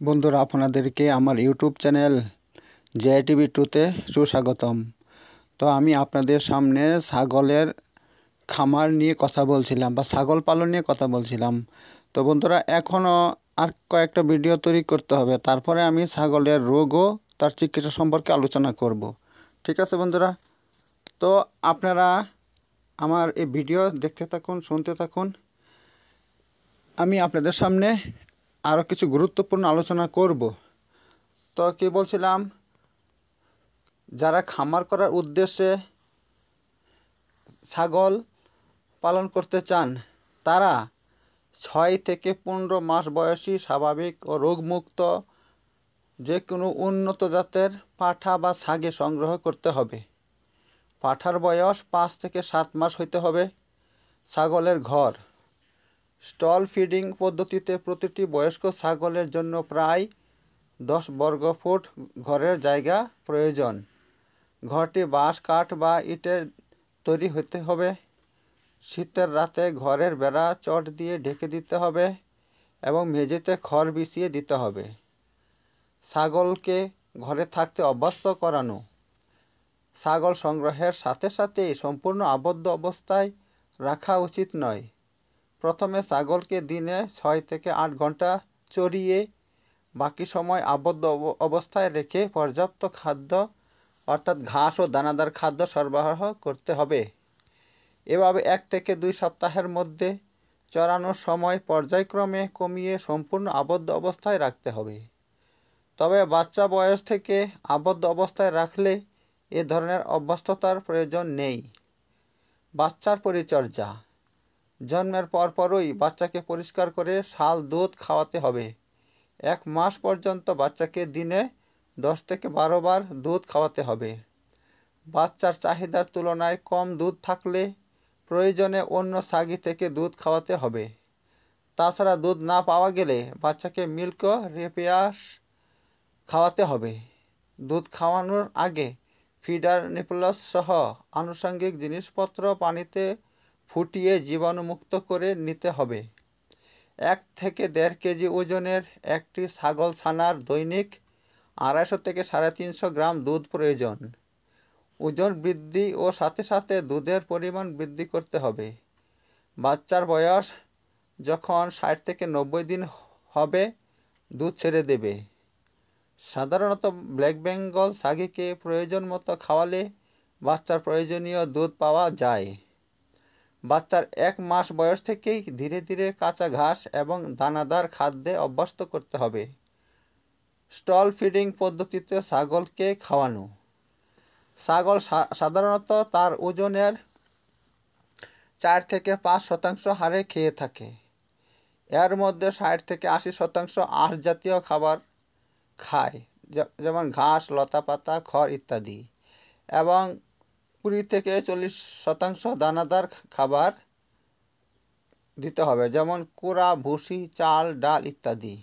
বন্ধুরা, আপনাদেরকে আমার ইউটিউব চ্যানেল জেআইটিভি টুতে সুস্বাগতম। তো আমি আপনাদের সামনে ছাগলের খামার নিয়ে কথা বলছিলাম বা ছাগল পালন নিয়ে কথা বলছিলাম। তো বন্ধুরা, এখনও আর কয়েকটা ভিডিও তৈরি করতে হবে। তারপরে আমি ছাগলের রোগ ও তার চিকিৎসা সম্পর্কে আলোচনা করব। ঠিক আছে বন্ধুরা? তো আপনারা আমার এই ভিডিও দেখতে থাকুন, শুনতে থাকুন। আমি আপনাদের সামনে আরও কিছু গুরুত্বপূর্ণ আলোচনা করব। তো কি বলছিলাম? যারা খামার করার উদ্দেশ্যে ছাগল পালন করতে চান, তারা ছয় থেকে পনেরো মাস বয়সী স্বাভাবিক ও রোগমুক্ত যে কোনো উন্নত জাতের পাঠা বা ছাগে সংগ্রহ করতে হবে। পাঠার বয়স পাঁচ থেকে সাত মাস হইতে হবে ছাগলের ঘর। স্টল ফিডিং পদ্ধতিতে প্রতিটি বয়স্ক ছাগলের জন্য প্রায় দশ বর্গফুট ঘরের জায়গা প্রয়োজন। ঘরটি বাঁশ, কাঠ বা ইটের তৈরি হতে হবে। শীতের রাতে ঘরের বেড়া চট দিয়ে ঢেকে দিতে হবে এবং মেঝেতে খড় বিছিয়ে দিতে হবে। ছাগলকে ঘরে থাকতে অভ্যস্ত করানো। ছাগল সংগ্রহের সাথে সাথেই সম্পূর্ণ আবদ্ধ অবস্থায় রাখা উচিত নয়। প্রথমে ছাগলকে দিনে ছয় থেকে আট ঘণ্টা চড়িয়ে বাকি সময় আবদ্ধ অবস্থায় রেখে পর্যাপ্ত খাদ্য, অর্থাৎ ঘাস ও দানাদার খাদ্য সরবরাহ করতে হবে। এভাবে এক থেকে দুই সপ্তাহের মধ্যে চড়ানোর সময় পর্যায়ক্রমে কমিয়ে সম্পূর্ণ আবদ্ধ অবস্থায় রাখতে হবে। তবে বাচ্চা বয়স থেকে আবদ্ধ অবস্থায় রাখলে এ ধরনের অভ্যস্ততার প্রয়োজন নেই। বাচ্চার পরিচর্যা জন্মের পরপরই বাচ্চাকে পরিষ্কার করে শাল, দুধ খাওয়াতে হবে। এক মাস পর্যন্ত বাচ্চাকে দিনে দশ থেকে বারো বার দুধ খাওয়াতে হবে। বাচ্চার চাহিদার তুলনায় কম দুধ থাকলে প্রয়োজনে অন্য সাগি থেকে দুধ খাওয়াতে হবে। তাছাড়া দুধ না পাওয়া গেলে বাচ্চাকে মিল্ক রেপিয়াস খাওয়াতে হবে। দুধ খাওয়ানোর আগে ফিডার, নিপলস সহ আনুষঙ্গিক জিনিসপত্র পানিতে ফুটিয়ে জীবাণুমুক্ত করে নিতে হবে। এক থেকে দেড় কেজি ওজনের একটি ছাগল ছানার দৈনিক আড়াইশো থেকে সাড়ে তিনশো গ্রাম দুধ প্রয়োজন। ওজন বৃদ্ধি ও সাথে সাথে দুধের পরিমাণ বৃদ্ধি করতে হবে। বাচ্চার বয়স যখন ষাট থেকে নব্বই দিন হবে, দুধ ছেড়ে দেবে। সাধারণত ব্ল্যাক বেঙ্গল ছাগিকে প্রয়োজন মতো খাওয়ালে বাচ্চার প্রয়োজনীয় দুধ পাওয়া যায়। বাচ্চার এক মাস বয়স থেকেই ধীরে ধীরে কাঁচা ঘাস এবং দানাদার খাদ্যে অভ্যস্ত করতে হবে। স্টল ফিডিং পদ্ধতিতে ছাগলকে খাওয়ানো। ছাগল সাধারণত তার ওজনের চার থেকে পাঁচ শতাংশ হারে খেয়ে থাকে। এর মধ্যে ষাট থেকে আশি শতাংশ আঁশ জাতীয় খাবার খায় যেমন ঘাস লতা পাতা খড় ইত্যাদি। এবং কুড়ি থেকে চল্লিশ শতাংশ দানাদার খাবার দিতে হবে, যেমন কুড়া, ভুসি, চাল, ডাল ইত্যাদি।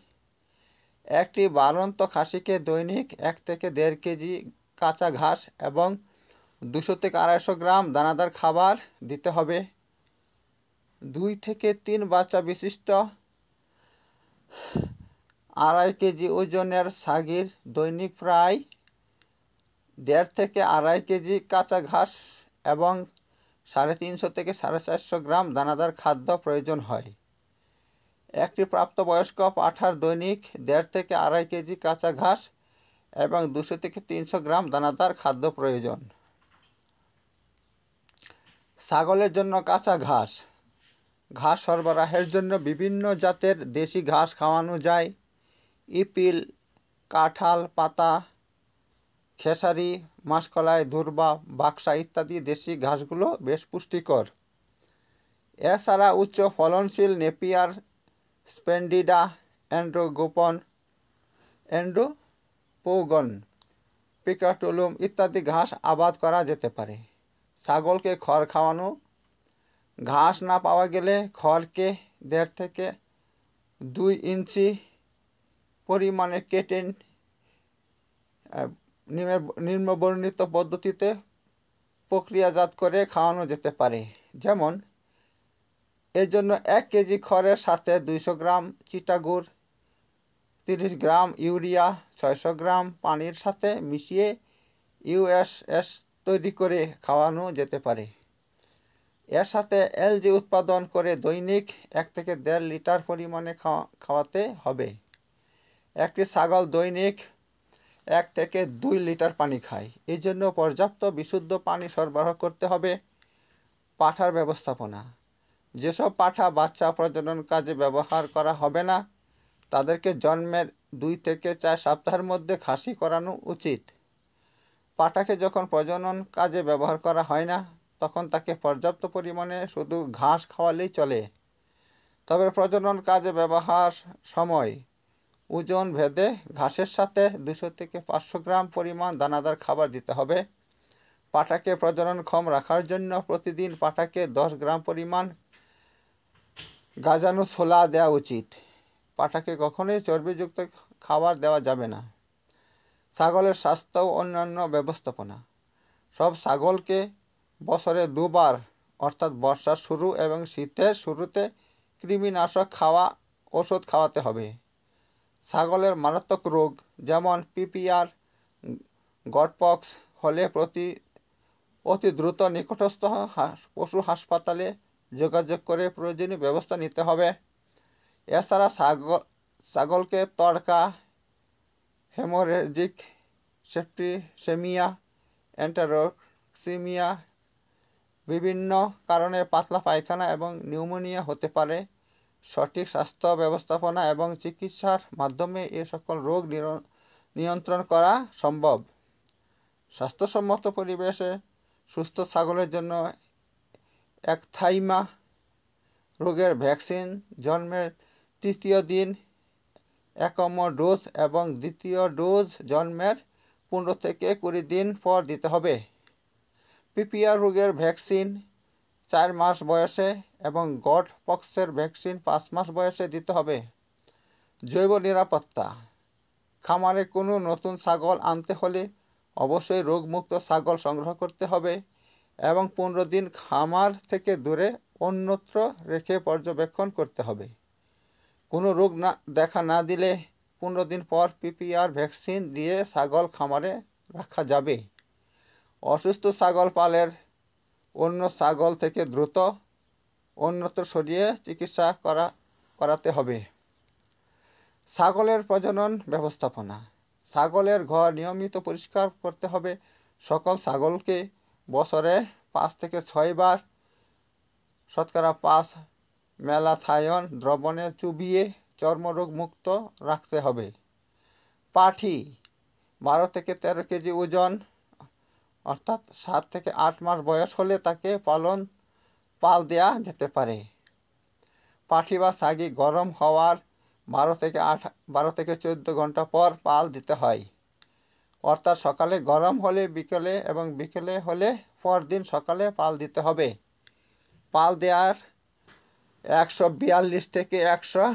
একটি বারন্ত খাসিকে দৈনিক এক থেকে দেড় কেজি কাঁচা ঘাস এবং দুশো থেকে আড়াইশো গ্রাম দানাদার খাবার দিতে হবে। দুই থেকে তিন বাচ্চা বিশিষ্ট আড়াই কেজি ওজনের ছাগির দৈনিক প্রায় দেড় থেকে আড়াই কেজি কাঁচা ঘাস এবং সাড়ে তিনশো থেকে সাড়ে চারশো গ্রাম দানাদার খাদ্য প্রয়োজন হয়। একটি প্রাপ্তবয়স্ক পাঠার দৈনিক দেড় থেকে আড়াই কেজি কাঁচা ঘাস এবং দুশো থেকে তিনশো গ্রাম দানাদার খাদ্য প্রয়োজন। ছাগলের জন্য কাঁচা ঘাস। ঘাস সরবরাহের জন্য বিভিন্ন জাতের দেশি ঘাস খাওয়ানো যায়। ইপিল, কাঁঠাল, পাতা খেসারি, মাসকলাই, ধুরবা, বাক্সা ইত্যাদি দেশি ঘাসগুলো বেশ পুষ্টিকর। এছাড়া উচ্চ ফলনশীল নেপিয়ার স্পেন্ডিডা অ্যান্ড্রোগোপন অ্যান্ড্রোপোগন পিকাটুলুম ইত্যাদি ঘাস আবাদ করা যেতে পারে। ছাগলকে খড় খাওয়ানো, ঘাস না পাওয়া গেলে খড়কে দেড় থেকে দুই ইঞ্চি পরিমাণে কেটে নিম্নবর্ণিত পদ্ধতিতে প্রক্রিয়াজাত করে খাওয়ানো যেতে পারে। যেমন এর জন্য এক কেজি খড়ের সাথে দুইশো গ্রাম চিটাগুড় তিরিশ গ্রাম ইউরিয়া, ছয়শো গ্রাম পানির সাথে মিশিয়ে ইউএসএস তৈরি করে খাওয়ানো যেতে পারে। এর সাথে এলজি উৎপাদন করে দৈনিক এক থেকে দেড় লিটার পরিমাণে খাওয়াতে হবে। একটি ছাগল দৈনিক এক থেকে দুই লিটার পানি খায়। এই জন্য পর্যাপ্ত বিশুদ্ধ পানি সরবরাহ করতে হবে পাঠার ব্যবস্থাপনা। যেসব পাঠা বাচ্চা প্রজনন কাজে ব্যবহার করা হবে না, তাদেরকে জন্মের দুই থেকে চার সপ্তাহের মধ্যে খাসি করানো উচিত। পাঠাকে যখন প্রজনন কাজে ব্যবহার করা হয় না, তখন তাকে পর্যাপ্ত পরিমাণে শুধু ঘাস খাওয়ালেই চলে। তবে প্রজনন কাজে ব্যবহার সময় ওজন ভেদে ঘাসের সাথে দুশো থেকে পাঁচশো গ্রাম পরিমাণ দানাদার খাবার দিতে হবে। পাটাকে প্রজননক্ষম রাখার জন্য প্রতিদিন পাটাকে দশ গ্রাম পরিমাণ গাজানো ছোলা দেওয়া উচিত। পাটাকে কখনোই চর্বিযুক্ত খাবার দেওয়া যাবে না। ছাগলের স্বাস্থ্য ও অন্যান্য ব্যবস্থাপনা। সব ছাগলকে বছরে দুবার, অর্থাৎ বর্ষার শুরু এবং শীতের শুরুতে কৃমিনাশক খাওয়া, ওষুধ খাওয়াতে হবে। ছাগলের মারাত্মক রোগ, যেমন পিপিআর গটপক্স হলে প্রতি, অতি দ্রুত নিকটস্থ পশু হাসপাতালে যোগাযোগ করে প্রয়োজনীয় ব্যবস্থা নিতে হবে। এছাড়া ছাগল ছাগলকে তড়কা, হেমোরেজিক সেপ্টিসেমিয়া, অ্যান্টারক্সিমিয়া, বিভিন্ন কারণে পাতলা পায়খানা এবং নিউমোনিয়া হতে পারে। সঠিক স্বাস্থ্য ব্যবস্থাপনা এবং চিকিৎসার মাধ্যমে এ সকল রোগ নিয়ন্ত্রণ করা সম্ভব। স্বাস্থ্যসম্মত পরিবেশে সুস্থ ছাগলের জন্য একথাইমা রোগের ভ্যাকসিন জন্মের তৃতীয় দিন, একম ডোজ এবং দ্বিতীয় ডোজ জন্মের পনেরো থেকে কুড়ি দিন পর দিতে হবে। পিপিআর রোগের ভ্যাকসিন চার মাস বয়সে এবং গড পক্সের ভ্যাকসিন পাঁচ মাস বয়সে দিতে হবে। জৈব নিরাপত্তা। খামারে কোনো নতুন ছাগল আনতে হলে অবশ্যই রোগমুক্ত ছাগল সংগ্রহ করতে হবে এবং পনেরো দিন খামার থেকে দূরে অন্যত্র রেখে পর্যবেক্ষণ করতে হবে। কোনো রোগ না, দেখা না দিলে পনেরো দিন পর পিপিআর ভ্যাকসিন দিয়ে ছাগল খামারে রাখা যাবে। অসুস্থ ছাগল পালের অন্য ছাগল থেকে দ্রুত অন্যত্র সরিয়ে চিকিৎসা করা, করাতে হবে। ছাগলের প্রজনন ব্যবস্থাপনা। ছাগলের ঘর নিয়মিত পরিষ্কার করতে হবে। সকল ছাগলকে বছরে পাঁচ থেকে ছয়বার শতকরা পাঁচ মেলাথায়ন দ্রবণে চুবিয়ে চর্মরোগ মুক্ত রাখতে হবে। পাঠি, বারো থেকে তেরো কেজি ওজন অর্থাৎ সাত থেকে আট মাস বয়স হলে তাকে পালন, পাল দেয়া যেতে পারে। পাঠি বা সাগি গরম হওয়ার বারো থেকে আট, বারো থেকে চোদ্দ ঘণ্টা পর পাল দিতে হয়। অর্থাৎ সকালে গরম হলে বিকেলে এবং বিকেলে হলে পরদিন সকালে পাল দিতে হবে। পাল দেওয়ার একশো বিয়াল্লিশ থেকে একশো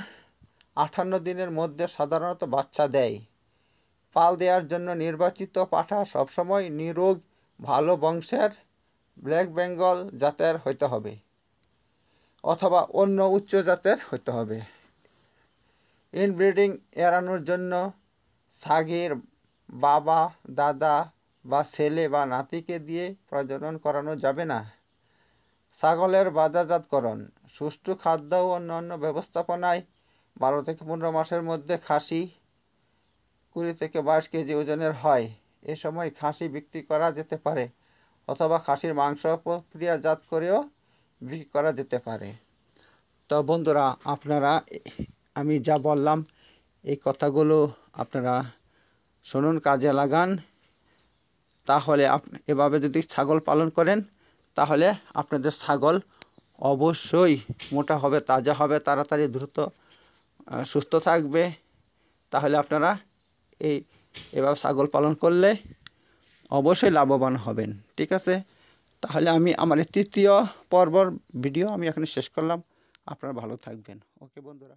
আটান্ন দিনের মধ্যে সাধারণত বাচ্চা দেয়। পাল দেওয়ার জন্য নির্বাচিত পাঠা সবসময় নিরোগ ভালো বংশের ব্ল্যাক বেঙ্গল জাতের হইতে হবে, অথবা অন্য উচ্চ জাতের হইতে হবে। ইনব্রিডিং এড়ানোর জন্য সাগির বাবা, দাদা বা ছেলে বা নাতিকে দিয়ে প্রজনন করানো যাবে না। ছাগলের বাজারজাতকরণ, সুষ্ঠু খাদ্য ও অন্যান্য ব্যবস্থাপনায় বারো থেকে পনেরো মাসের মধ্যে খাসি কুড়ি থেকে বাইশ কেজি ওজনের হয়। এ সময় খাসি বিক্রি করা যেতে পারে অথবা খাসির মাংস প্রক্রিয়াজাত করেও বিক্রি করা যেতে পারে। তো বন্ধুরা, আপনারা আমি যা বললাম, এই কথাগুলো আপনারা শুনুন, কাজে লাগান। তাহলে এভাবে যদি ছাগল পালন করেন, তাহলে আপনাদের ছাগল অবশ্যই মোটা হবে, তাজা হবে, তাড়াতাড়ি দ্রুত সুস্থ থাকবে। তাহলে আপনারা এই এভাবে ছাগল পালন করলে অবশ্যই লাভবান হবেন, ঠিক আছে? তাহলে আমি আমার তৃতীয় পর্বর ভিডিও আমি এখানে শেষ করলাম। আপনারা ভালো থাকবেন। ওকে বন্ধুরা।